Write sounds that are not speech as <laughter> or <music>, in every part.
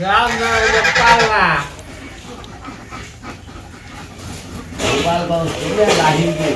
রান্না হইল পালা গোপালগঞ্জ থেকে লাহিড়ি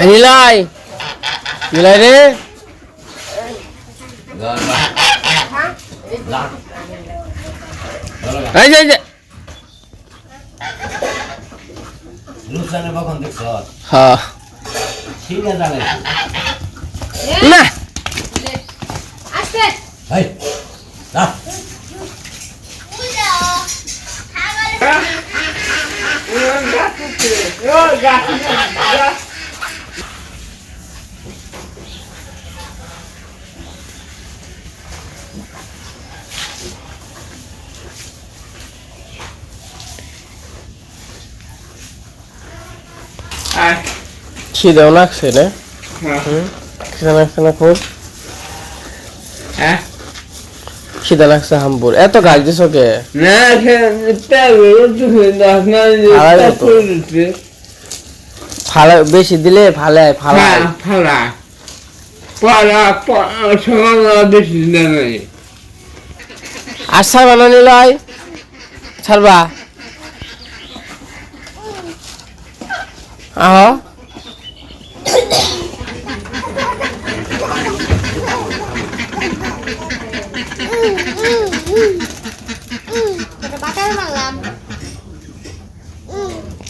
মেলা রান্না কুনা করতে নিলাই নিলাই রে গরবা লাখ এই যে এই যে রুসানে কখন দেখছ হ্যাঁ ঠিক আছে জানে না আস্তে এই না খিদেও লাগছে রে হুম? খিদে লাগছে না খুব? হ্যাঁ? খিদে লাগছে হাম্পুর এত গাছ দিছ কে না আড়াই মতো। ফালা বেশি দিলে ফালে ফালাই ফালা পালা সমাজ বেশি নেই আর ছাড়বা না ছাড়বা আহ।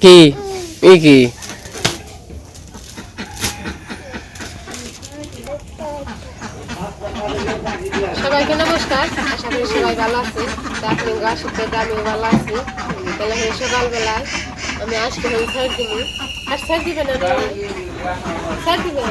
কি? কি? সবাইকে নমস্কার। আশা করি সবাই ভালো আছে। আপনি আশীর্বাদ আমিও ভালো আছি। তাহলে সকালবেলায় আমি আজকে হয়ে স্যার দিব। আর স্যার দিবেন স্যার দিবেন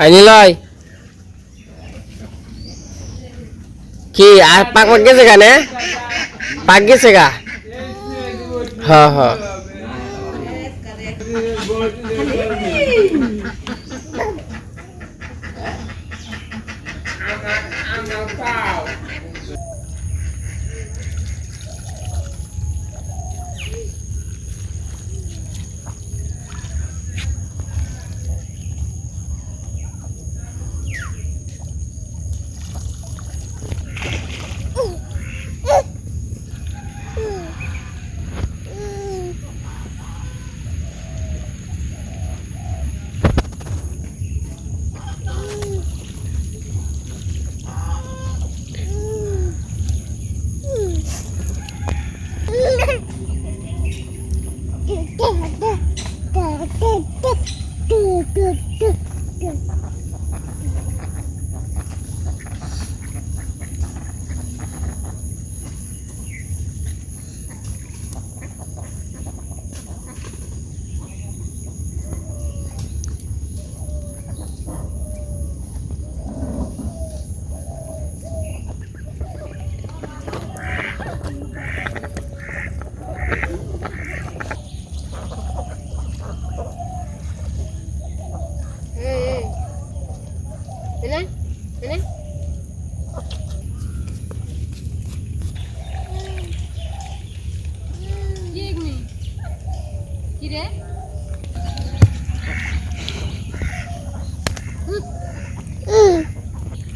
আই নিলাই কি আর পাক গেছে গানে পাক গেছে গা? হ্যাঁ হ্যাঁ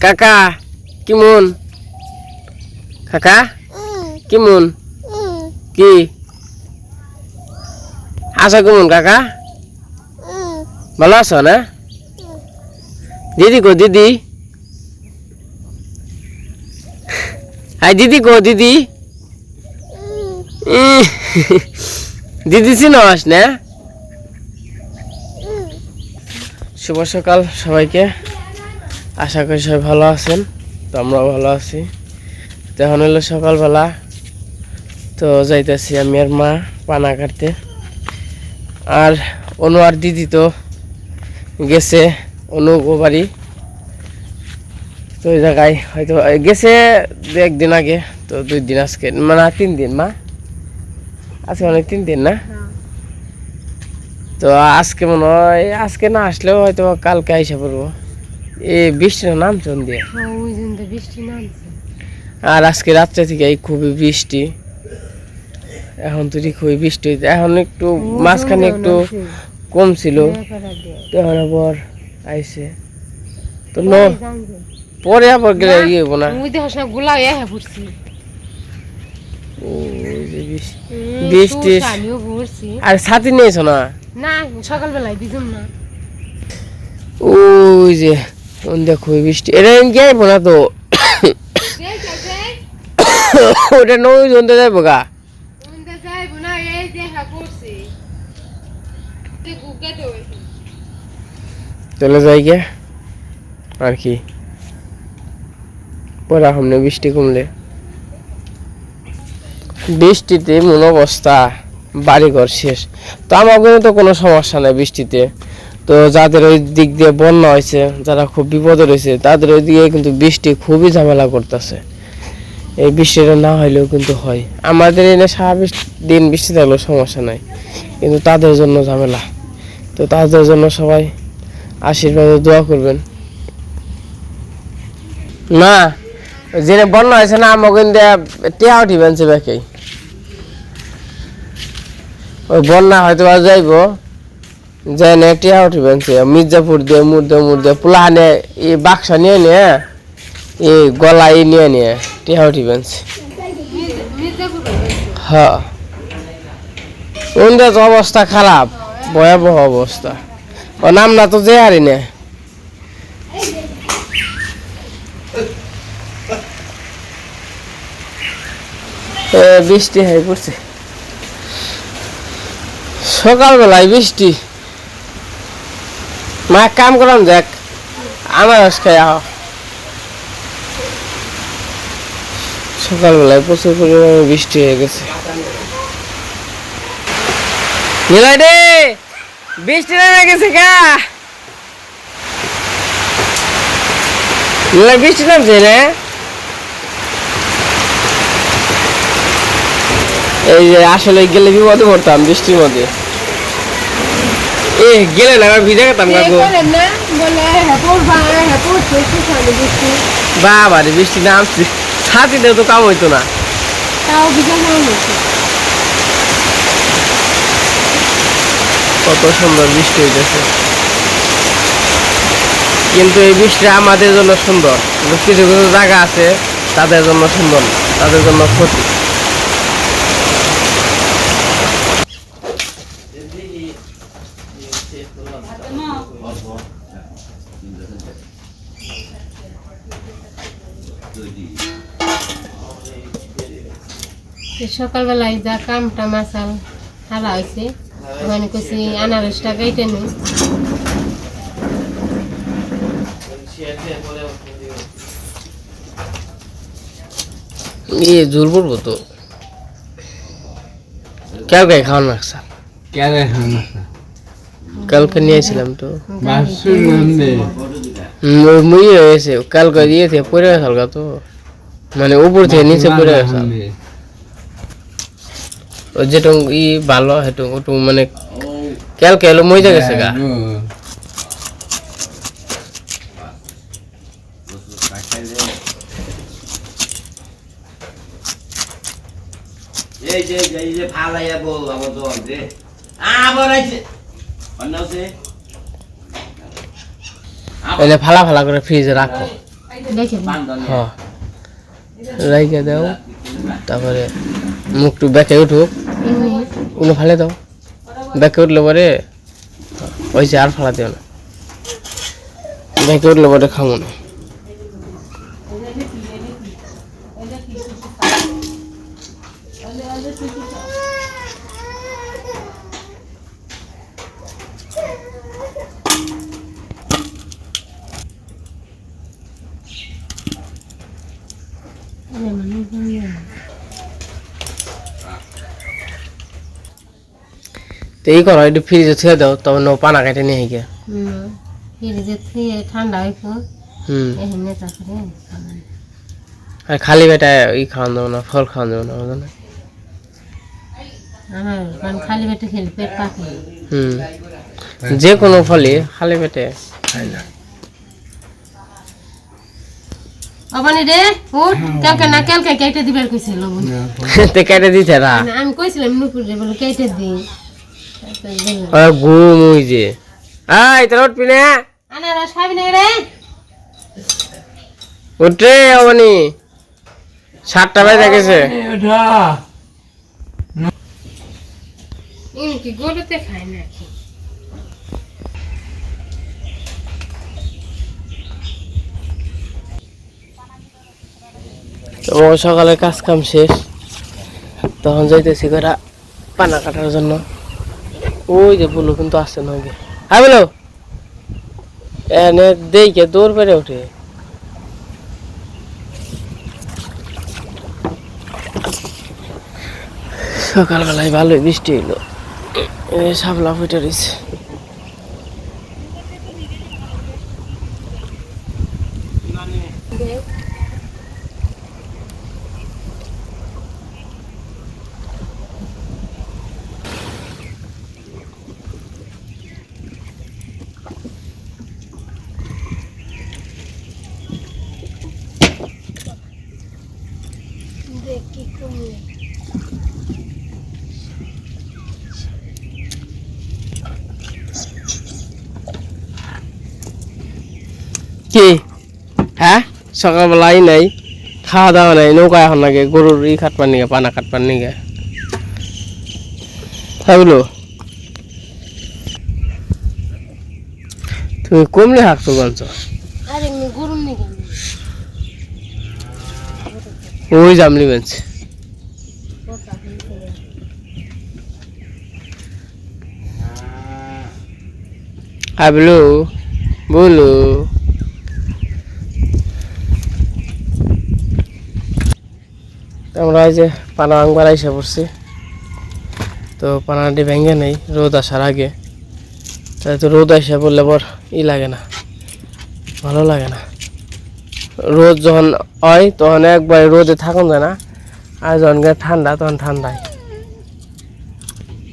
কাকা, কেমন? কাকা, কেমন? কি? আছো কেমন কাকা? ভালো আছো না? দিদি কো দিদি? হাই, দিদি কো দিদি? দিদি চিনস না? শুভ সকাল সবাইকে। আশা করি সবাই ভালো আছেন। তো আমরাও ভালো আছি। তো এখন হলো সকালবেলা। তো যাইতেছি আমি আর মা পানা কাটতে। আর অনু আর দিদি তো গেছে অনু বাড়ি। তো ওই জায়গায় হয়তো গেছে দু একদিন আগে তো দুই দিন আজকে। মানে তিন দিন মা? আজকে অনেক তিন দিন না? তো আজকে মনে হয় আজকে না আসলেও হয়তো কালকে আইসা পড়ব। এই বৃষ্টির নাম চন দিয়ে। ওই জন্য বৃষ্টি নামছে। আর আজকে রাত্রে থেকে এই খুবই বৃষ্টি। এখন তো খুবই বৃষ্টি হইতে এখন একটু মাঝখানে একটু কম ছিল। তো আবার আইসে তো ন পরে আবার গেলে ইয়ে হব না। গুলা এ হ্যাঁ পড়ছি। বৃষ্টি। বৃষ্টি। আর ছাতি নিয়েছো না? না সকালবেলায় না। ওই যে ওন দেখো বৃষ্টি এটা যাইবো না তো ওটা নই জনতে যাইবো গা চলে যাই গে আর কি পরে সামনে বৃষ্টি কমলে বৃষ্টিতে মন অবস্থা। বাড়িঘর শেষ। তো আমার কোনো তো কোনো সমস্যা নাই বৃষ্টিতে। তো যাদের ওই দিক দিয়ে বন্যা হয়েছে, যারা খুব বিপদে রয়েছে, তাদের ওই দিকে কিন্তু বৃষ্টি খুবই ঝামেলা করতেছে। এই বৃষ্টিটা না হইলেও কিন্তু হয়। আমাদের এনে সারা দিন বৃষ্টি থাকলেও সমস্যা নাই। কিন্তু তাদের জন্য ঝামেলা। তো তাদের জন্য সবাই আশীর্বাদে দোয়া করবেন। না জেনে বন্যা হয়েছে না আমাকে টিয়া উঠি বেঞ্চে ব্যাকেই। ওই বন্যা হয়তো যাইব। যাই না টিয়া উঠি বেঞ্চে মির্জাপুর দিয়ে মুর দিয়ে মুর দিয়ে পুলাহানে এই বাক্সা নিয়ে নিয়ে, এই গলা এই নিয়ে নিয়ে টিয়া উঠি বেঞ্চে হ্যাঁ। ওদের অবস্থা খারাপ, ভয়াবহ অবস্থা। ও নাম না তো যে হারি না। বৃষ্টি হয়ে পড়ছে। সকালবেলায় বৃষ্টি। মা কাম করলাম দেখ। আমার আহ, সকালবেলায় প্রচুর পরিমাণে বৃষ্টি হয়ে গেছে। রে বৃষ্টি নেমে গেছে গা বৃষ্টি নামছে না? এই যে আসলে গেলে বিপদে পড়তাম বৃষ্টির মধ্যে। এ গেলে না ভিজে গেতাম কাকু। বাবা রে বৃষ্টি নামছে। ছাতিতে তো কাম হইতো না। কত সুন্দর বৃষ্টি হইতেছে। কিন্তু এই বৃষ্টি আমাদের জন্য সুন্দর। কিছু কিছু জায়গা আছে তাদের জন্য সুন্দর তাদের জন্য ক্ষতি। সকালবেলায় যা কামটা মাসাল হারা হয়েছে ওখানে কছি আনারসটা কেটে নি। ইয়ে জোর পড়ব তো। কেউ কে খাওয়ান রাখছা কেন সমস্যা কালকে নিয়েছিলাম তো। মুই হয়েছে কালকে দিয়েছে পড়ে গেছে তো। মানে উপর থেকে নিচে পড়ে গেছে ওই যেটা ই ভালো সেটু ওটু মানে কালকে এলো মজা গেছে গা। এই যে এই যে ফালাইয়া বল আবার দল দে আবার আইছে অন্য আছে এনে ফালা ফালা করে ফ্রিজে রাখো। হ্যাঁ রাইখে দাও। তারপরে মুখটু বেঁকে উঠুক। উনো ফালে দাও। ব্যাকে উঠলে পরে ওই যে আর ফালা দিও না ব্যাকে উঠলে পরে খামো না। তো এই করো একটু ফ্রিজে থুয়ে দাও তবে নো পানা কেটে নিয়ে গিয়ে ফ্রিজে থুয়ে ঠান্ডা হইতো হুম। আর খালি বেটা ই খাওয়ান দেবো না ফল খাওয়ান দেবো না বুঝো না খালি পেটে খেলে পেট পাকে। হুম। যে কোনো ফলই খালি পেটে খায় না। অবানি রে উঠ কালকে না কালকে কেটে দিবার কইছিল কেটে দিতে না? আমি কইছিলাম নুপুর রে বলে কেটে দি তারপরে দিল। ওই ঘুম ওই যে। আই তোর উঠবি না? আনারস খাবি না রে। উঠে অবনি। সাতটা বাজে গেছে। ওঠা কি গরুতে খায় নাকি? সকালে কাজ কাম শেষ। তখন যাইতেছি করা পানা কাটার জন্য। ওই যে বলো কিন্তু আসছে না ওকে হ্যাঁ বলো। এনে দেখে দৌড় পেরে ওঠে। সকালবেলায় ভালোই বৃষ্টি হইল। সাবলা ফুটে রয়েছে কি? হ্যাঁ? সকালবেলাই নাই খাওয়া দাওয়া নাই নৌকা এখন লাগে গরুর ই কাটবার নিগে পানা কাটবার নিগে। হ্যাঁ বলো। তুমি কমলে হাঁকতো গরম নেই ওই জামলি বেঞ্চ। হ্যাঁ বলো। বলো আমরা এই যে পানা ভাঙবার এসে পড়ছি। তো পানাটি ভেঙে নেই রোদ আসার আগে। তাই তো রোদ এসে পড়লে পর ই লাগে না ভালো লাগে না। রোদ যখন হয় তখন একবার রোদে থাকুন যায় না আর যখন ঠান্ডা তখন ঠান্ডায়।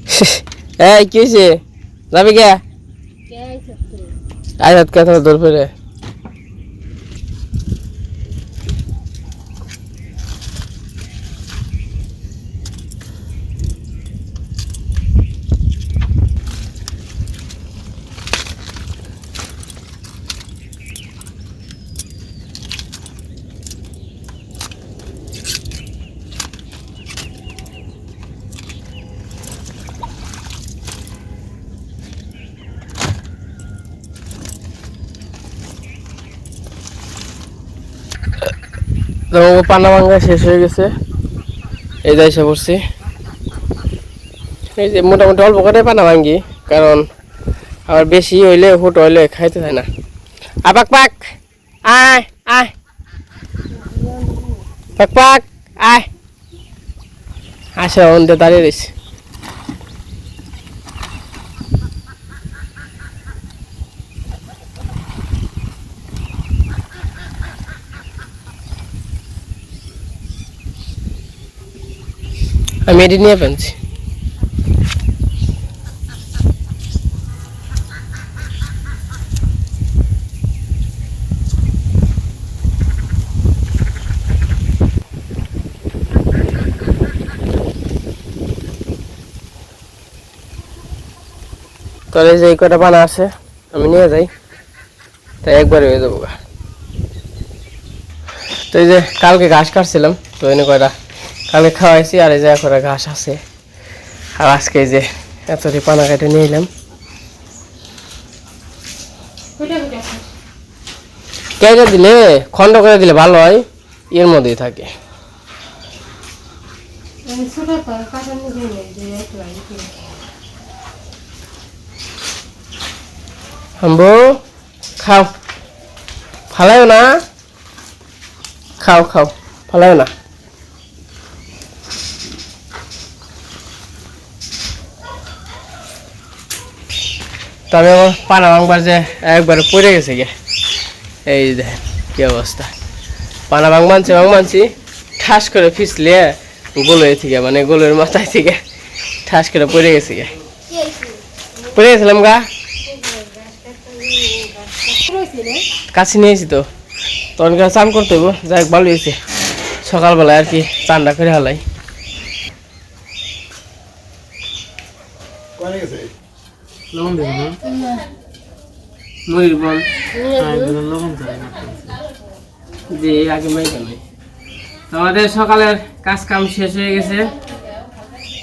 <laughs> এই কি হয়েছে যাবি কে? আজ হাত কথা দৌড় ফেরে তো পান্না ভাঙ্গা শেষ হয়ে গেছে। এই যাই এসে পড়ছি। এই যে মোটামুটি অল্প করে পানা ভাঙ্গি কারণ আবার বেশি হইলে, হুট হইলে খাইতে চায় না। আপাক পাক আয় আয়! পাক পাক! আয়! আসে, অন্ধে দাঁড়িয়ে রয়েছে আমি এটি নিয়ে পেনছি তাহলে যে কটা বানা আছে, আমি নিয়ে যাই তাই একবার হয়ে যাব। তো এই যে কালকে ঘাস কাটছিলাম, তো এনে কয়টা কালকে খাওয়াইছি আর এই যে করে ঘাস আছে। আর আজকে যে এতটি পানা কেটে নিয়ে এলাম। কেটে দিলে খণ্ড করে দিলে ভালো হয় এর মধ্যেই থাকে। আমি খাও। ফালাও না। খাও খাও। ফালাও না। তবে আমার পানা ভাঙবার যে একবারে পড়ে গেছে গে এই দেখেন কি অবস্থা? পানা ভাঙ মানছি ভাঙ মানছি ঠাস করে ফিসলে গোলের থেকে মানে গোলের মাথায় থেকে ঠাস করে পড়ে গেছে গে পড়ে গেছিলাম গা। কাছে নিয়েছি তো। তখন চান করতে হইব, যাই ভালো হয়েছে সকালবেলায় আর কি চানটা করে হালাই। লবণ দিবি না ময়ূর বল। লবণ জি আগে তো আমাদের সকালের কাজ কাম শেষ হয়ে গেছে।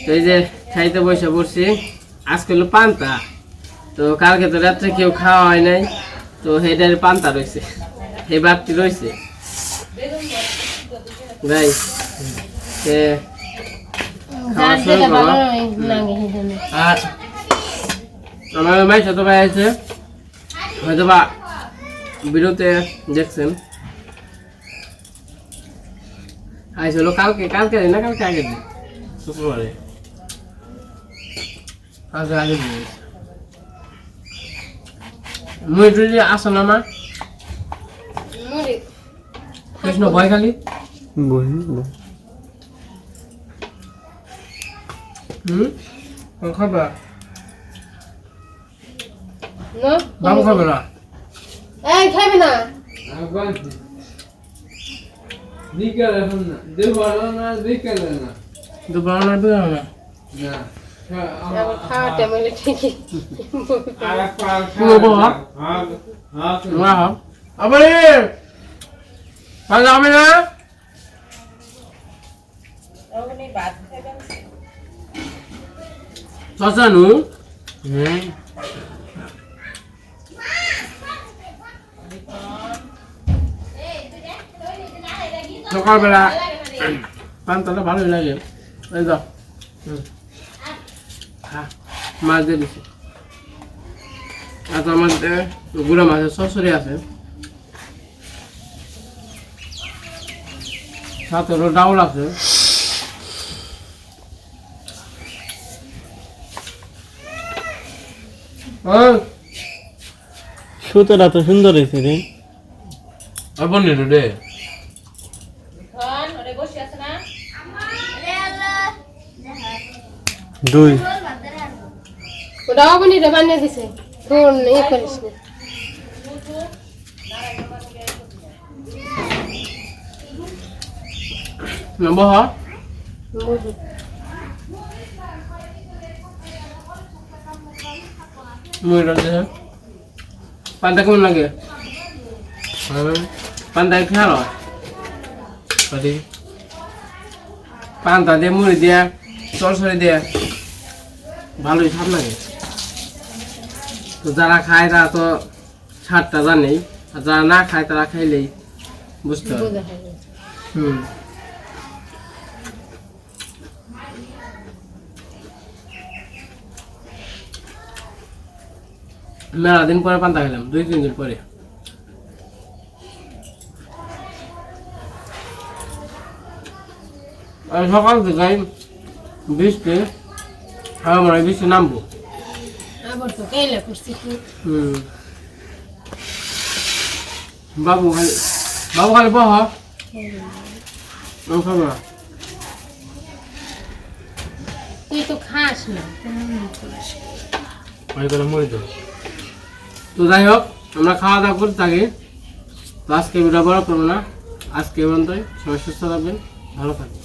তো এই যে খাইতে বসে পড়ছি। আজকে হলো পান্তা। তো কালকে তো রাত্রে কেউ খাওয়া হয় নাই। তো হেডের পান্তা রয়েছে। এই বাপটি রয়েছে। ভাই সে খাওয়া শুরু। হয় আর আমার মাই ছোট ভাই আছে। হয়তো বা বিরতে দেখছেন আইছিল কালকে কালকে না কালকে আগে দিন। শুক্রবারে। কালকে আগে দিন। মুই যদি আসো না আমার কৃষ্ণ ভয় খালি? হুম? বাবু খাবে না। এই খাবে না। বিকেলে এখন না। দেবো না বিকেলে না। দুপুর না দুপুর না। না হবে না শশানু? হ্যাঁ। সকালবেলা পান্তাটা ভালোই লাগে। এই হুম। খা, মাছ দিয়ে দিছি। আর তো আমাদের গুঁড়া মাছের আছে সাথে ডাউল আছে। সুতোটা তো সুন্দর হয়েছে রে। আপন রে। দুই। ওটা অবনি রে বানিয়ে দিছে। তোর ইয়ে করিস না। না বহ বুঝি মুড়ি পান্তা কেমন লাগে? পান্তা খেয়াল পান্তা দিয়ে মুড়ি দিয়ে সরসরি দিয়ে। ভালোই স্বাদ লাগে। তো যারা খায় তারা তো স্বাদটা জানেই আর যারা না খায় তারা খাইলেই বুঝতে হবে। হুম। মেলা দিন পরে পান্তা খেলাম দুই তিন দিন পরে। আর সকাল থেকে বৃষ্টি আমার মনে হয় বৃষ্টি নামবো। আবার তো কেলা করছি কি হুম। বাবু খালি বাবু খালি বহ। খাব না? তুই তো খাস না ওই করে মরে তো তো যাই হোক আমরা খাওয়া দাওয়া করতে থাকি। তো আজকে ভিডিও বড় করব না। আজকে এই পর্যন্তই। সবাই সুস্থ থাকবেন ভালো থাকবেন।